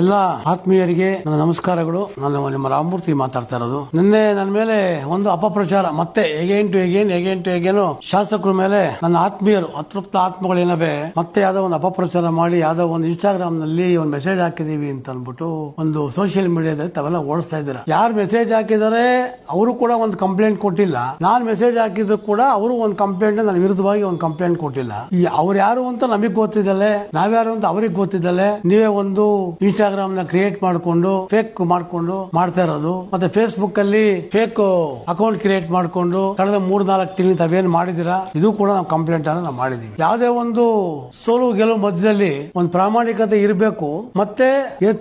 ಎಲ್ಲ ಆತ್ಮೀಯರಿಗೆ ನನ್ನ ನಮಸ್ಕಾರಗಳು. ನಾನು ನಿಮ್ಮ ರಾಮಮೂರ್ತಿ ಮಾತಾಡ್ತಾ ಇರೋದು. ನಿನ್ನೆ ನನ್ನ ಮೇಲೆ ಒಂದು ಅಪಪ್ರಚಾರ, ಮತ್ತೆ ಹೇಗೇನ್ ಟು ಹೇಗೇನ್ ಹೇಗೇನ್ ಟು ಹೇಗೇನು ಶಾಸಕರ ಮೇಲೆ ನನ್ನ ಆತ್ಮೀಯರು, ಅತೃಪ್ತ ಆತ್ಮಗಳೇನವೆ ಮತ್ತೆ ಯಾವ್ದೋ ಒಂದು ಅಪಪ್ರಚಾರ ಮಾಡಿ, ಯಾವ್ದೋ ಒಂದು ಇನ್ಸ್ಟಾಗ್ರಾಮ್ನಲ್ಲಿ ಒಂದು ಮೆಸೇಜ್ ಹಾಕಿದೀವಿ ಅಂತ ಅನ್ಬಿಟ್ಟು ಒಂದು ಸೋಷಿಯಲ್ ಮೀಡಿಯಾದಲ್ಲಿ ತಾವೆಲ್ಲ ಓಡಿಸ್ತಾ ಇದ್ದೀರಾ? ಯಾರು ಮೆಸೇಜ್ ಹಾಕಿದರೆ ಅವರು ಕೂಡ ಒಂದು ಕಂಪ್ಲೇಂಟ್ ಕೊಟ್ಟಿಲ್ಲ. ನಾನ್ ಮೆಸೇಜ್ ಹಾಕಿದ್ರು ಕೂಡ ಅವರು ಒಂದು ಕಂಪ್ಲೇಂಟ್ ನನ್ನ ವಿರುದ್ಧವಾಗಿ ಒಂದು ಕಂಪ್ಲೇಂಟ್ ಕೊಟ್ಟಿಲ್ಲ. ಅವ್ರು ಯಾರು ಅಂತ ನಮಗೆ ಗೊತ್ತಿದ್ದಲ್ಲೇ, ನಾವ್ಯಾರು ಅಂತ ಅವ್ರಿಗೆ ಗೊತ್ತಿದ್ದಲ್ಲೇ, ನೀವೇ ಒಂದು ಇನ್ಸ್ಟಾಗ್ರಾಮ್ನ ಕ್ರಿಯೇಟ್ ಮಾಡಿಕೊಂಡು ಫೇಕ್ ಮಾಡಿಕೊಂಡು ಮಾಡ್ತಾ ಇರೋದು. ಮತ್ತೆ ಫೇಸ್ಬುಕ್ ಅಲ್ಲಿ ಫೇಕ್ ಅಕೌಂಟ್ ಕ್ರಿಯೇಟ್ ಮಾಡಿಕೊಂಡು ಕಳೆದ ಮೂರ್ ನಾಲ್ಕು ತಿಂಗಳು ತಾವೇನ್ ಮಾಡಿದಿರಾ ಇದು ಕೂಡ ನಾವು ಕಂಪ್ಲೇಂಟ್ ಅನ್ನ ನಾವು ಮಾಡಿದೀವಿ. ಯಾವುದೇ ಒಂದು ಸೋಲು ಗೆಲುವು ಮಧ್ಯದಲ್ಲಿ ಒಂದು ಪ್ರಾಮಾಣಿಕತೆ ಇರಬೇಕು. ಮತ್ತೆ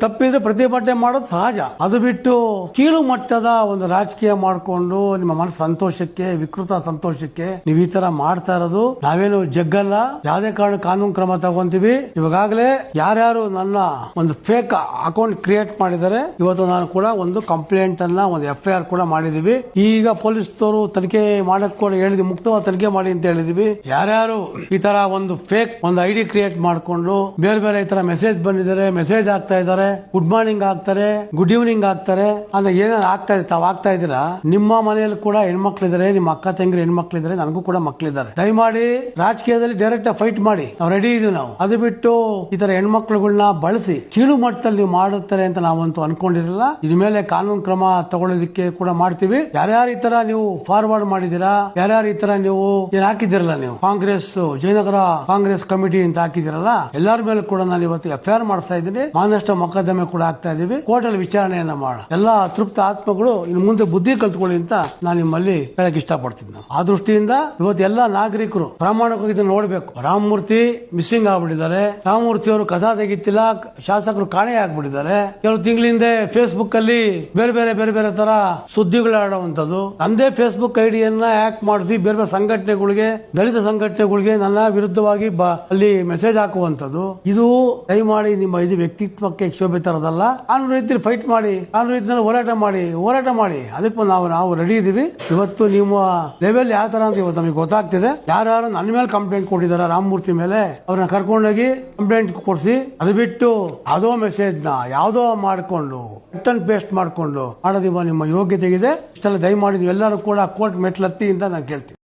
ತಪ್ಪಿದ್ರೆ ಪ್ರತಿಭಟನೆ ಮಾಡೋದು ಸಹಜ. ಅದು ಬಿಟ್ಟು ಕೀಳು ಮಟ್ಟದ ಒಂದು ರಾಜಕೀಯ ಮಾಡಿಕೊಂಡು ನಿಮ್ಮ ಮನಸ್ಸು ಸಂತೋಷಕ್ಕೆ, ವಿಕೃತ ಸಂತೋಷಕ್ಕೆ ನೀವು ಈ ತರ ಮಾಡ್ತಾ ಇರೋದು. ನಾವೇನು ಜಗ್ಗಲ್ಲ. ಯಾವುದೇ ಕಾರಣ ಕಾನೂನು ಕ್ರಮ ತಗೊಂತೀವಿ. ಇವಾಗಲೇ ಯಾರ್ಯಾರು ನನ್ನ ಒಂದು ಫೇಕ್ ಅಕೌಂಟ್ ಕ್ರಿಯೇಟ್ ಮಾಡಿದರೆ ಇವತ್ತು ನಾನು ಕೂಡ ಒಂದು ಕಂಪ್ಲೇಂಟ್ ಅನ್ನ, ಒಂದು ಎಫ್ ಐ ಆರ್ ಕೂಡ ಮಾಡಿದೀವಿ. ಈಗ ಪೊಲೀಸ್ನವರು ತನಿಖೆ ಮಾಡಕ್ ಕೂಡ ಹೇಳಿದ್ವಿ ಮುಕ್ತವಾಗಿ ತನಿಖೆ ಮಾಡಿ ಅಂತ ಹೇಳಿದೀವಿ. ಯಾರ್ಯಾರು ಈ ತರ ಒಂದು ಫೇಕ್ ಒಂದು ಐಡಿ ಕ್ರಿಯೇಟ್ ಮಾಡ್ಕೊಂಡು, ಬೇರೆ ಬೇರೆ ಈ ತರ ಮೆಸೇಜ್ ಬಂದಿದ್ದಾರೆ ಮೆಸೇಜ್ ಆಗ್ತಾ ಇದ್ದಾರೆ ಗುಡ್ ಮಾರ್ನಿಂಗ್ ಆಗ್ತಾರೆ ಗುಡ್ ಈವ್ನಿಂಗ್ ಆಗ್ತಾರೆ ಅಂದ್ರೆ ಏನಾರು ಆಗ್ತಾ ಇದೆ, ತಾವ್ ಆಗ್ತಾ ಇದ್ದೀರಾ? ನಿಮ್ಮ ಮನೆಯಲ್ಲಿ ಕೂಡ ಹೆಣ್ಮಕ್ಳಿದ್ದಾರೆ, ನಿಮ್ಮ ಅಕ್ಕ ತಂಗಿರು ಹೆಣ್ಮಕ್ಳಿದ್ದಾರೆ, ನನಗೂ ಕೂಡ ಮಕ್ಳಿದ್ದಾರೆ. ದಯಮಾಡಿ ರಾಜಕೀಯದಲ್ಲಿ ಡೈರೆಕ್ಟ್ ಫೈಟ್ ಮಾಡಿ. ನಾವು ರೆಡಿ ಇದೀವಿ ನಾವು. ಅದು ಬಿಟ್ಟು ಈ ತರ ಹೆಣ್ಮಕ್ಳುಗಳನ್ನ ಬಳಸಿ ಕೀಳು ಮಟ್ಟದಲ್ಲಿ ನೀವು ಮಾಡುತ್ತಾರೆ ಅಂತ ನಾವಂತೂ ಅನ್ಕೊಂಡಿರಲಿಲ್ಲ. ಇದ್ರ ಮೇಲೆ ಕಾನೂನು ಕ್ರಮ ತಗೊಳ್ಳೋದಕ್ಕೆ ಕೂಡ ಮಾಡ್ತೀವಿ. ಯಾರ್ಯಾರ ಈ ತರ ನೀವು ಫಾರ್ವರ್ಡ್ ಮಾಡಿದಿರಾ ಯಾರ್ಯಾರು ಈ ತರ ನೀವು ಏನ್ ಹಾಕಿದಿರಲ್ಲ ನೀವು? ಕಾಂಗ್ರೆಸ್, ಜಯನಗರ ಕಾಂಗ್ರೆಸ್ ಕಮಿಟಿ ಅಂತ ಹಾಕಿದಿರಲ್ಲ ಎಲ್ಲರ ಮೇಲೆ ಕೂಡ ನಾನು ಇವತ್ತು ಎಫ್ ಐ ಆರ್ ಮಾಡ್ತಾ ಇದ್ದೀನಿ. ಮಾನಷ್ಟ ಮೊಕದ್ದಮೆ ಕೂಡ ಆಗ್ತಾ ಇದೀವಿ ಕೋರ್ಟ್ ಅಲ್ಲಿ ವಿಚಾರಣೆಯನ್ನ ಮಾಡ. ಎಲ್ಲಾ ಅತೃಪ್ತ ಆತ್ಮಗಳು ಇನ್ನು ಮುಂದೆ ಬುದ್ಧಿ ಕಲ್ತ್ಕೊಳ್ಳಿ ಅಂತ ನಾನು ನಿಮ್ಮಲ್ಲಿ ಹೇಳಕ್ ಇಷ್ಟಪಡ್ತೀನಿ ನಾನು. ಆ ದೃಷ್ಟಿಯಿಂದ ಇವತ್ತು ಎಲ್ಲಾ ನಾಗರಿಕರು ಪ್ರಾಮಾಣಿಕವಾಗಿ ನೋಡ್ಬೇಕು. ರಾಮಮೂರ್ತಿ ಮಿಸ್ಸಿಂಗ್ ಆಗ್ಬಿಟ್ಟಿದ್ದಾರೆ. ರಾಮಮೂರ್ತಿ ಅವರು ಕಥಾ ತೆಗಿತಿಲ್ಲ. ಶಾಸಕರು ಕಾಣೆ ಆಗ್ಬಿಟ್ಟಿದ್ದಾರೆ. ಕೆಲವು ತಿಂಗಳಿಂದ ಫೇಸ್ಬುಕ್ ಅಲ್ಲಿ ಬೇರೆ ಬೇರೆ ಬೇರೆ ಬೇರೆ ತರ ಸುದ್ದಿಗಳು ಆಡುವಂತದ್ದು ನಂದೇ ಫೇಸ್ಬುಕ್ ಐಡಿಯನ್ನ ಹ್ಯಾಕ್ ಮಾಡಿಸಿ ಬೇರೆ ಬೇರೆ ಸಂಘಟನೆಗಳಿಗೆ, ದಲಿತ ಸಂಘಟನೆಗಳಿಗೆ ನನ್ನ ವಿರುದ್ಧವಾಗಿ ಅಲ್ಲಿ ಮೆಸೇಜ್ ಹಾಕುವಂತದ್ದು ಇದು ದಯಮಾಡಿ ನಿಮ್ಮ ಇದು ವ್ಯಕ್ತಿತ್ವಕ್ಕೆ ಕ್ಷೋಭೆ ತರದಲ್ಲ. ಕಾನೂನು ರೀತಿ ಫೈಟ್ ಮಾಡಿ ಕಾನೂನು ರೀತಿಯಲ್ಲಿ ಹೋರಾಟ ಮಾಡಿ ಹೋರಾಟ ಮಾಡಿ. ಅದಕ್ಕೂ ನಾವು ನಾವು ರೆಡಿ ಇದೀವಿ ಇವತ್ತು ನಿಮ್ಮ ಲೆವೆಲ್ ಯಾವ ತರ ಅಂತ ಇವತ್ತು ನಮಗೆ ಗೊತ್ತಾಗ್ತಿದೆ. ಯಾರು ನನ್ನ ಮೇಲೆ ಕಂಪ್ಲೇಂಟ್ ಕೊಟ್ಟಿದ್ದಾರೆ ರಾಮಮೂರ್ತಿ ಮೇಲೆ, ಅವ್ರನ್ನ ಕರ್ಕೊಂಡೋಗಿ ಕಂಪ್ಲೇಂಟ್ ಕೊಡಿಸಿ ಅದು ಬಿಟ್ಟು ಅದೋ ಮೆಸೇಜ್ ನ ಯಾವುದೋ ಮಾಡಿಕೊಂಡು ಕಟ್ ಪೇಸ್ಟ್ ಮಾಡ್ಕೊಂಡು ಮಾಡೋದಿವ ನಿಮ್ಮ ಯೋಗ್ಯತೆ ಇದೆ ಇಷ್ಟೆಲ್ಲ ದಯಮಾಡಿ ನೀವೆಲ್ಲರೂ ಕೂಡ ಕೋರ್ಟ್ ಮೆಟ್ಲತ್ತಿ ಅಂತ ನಾನು ಕೇಳ್ತೀನಿ.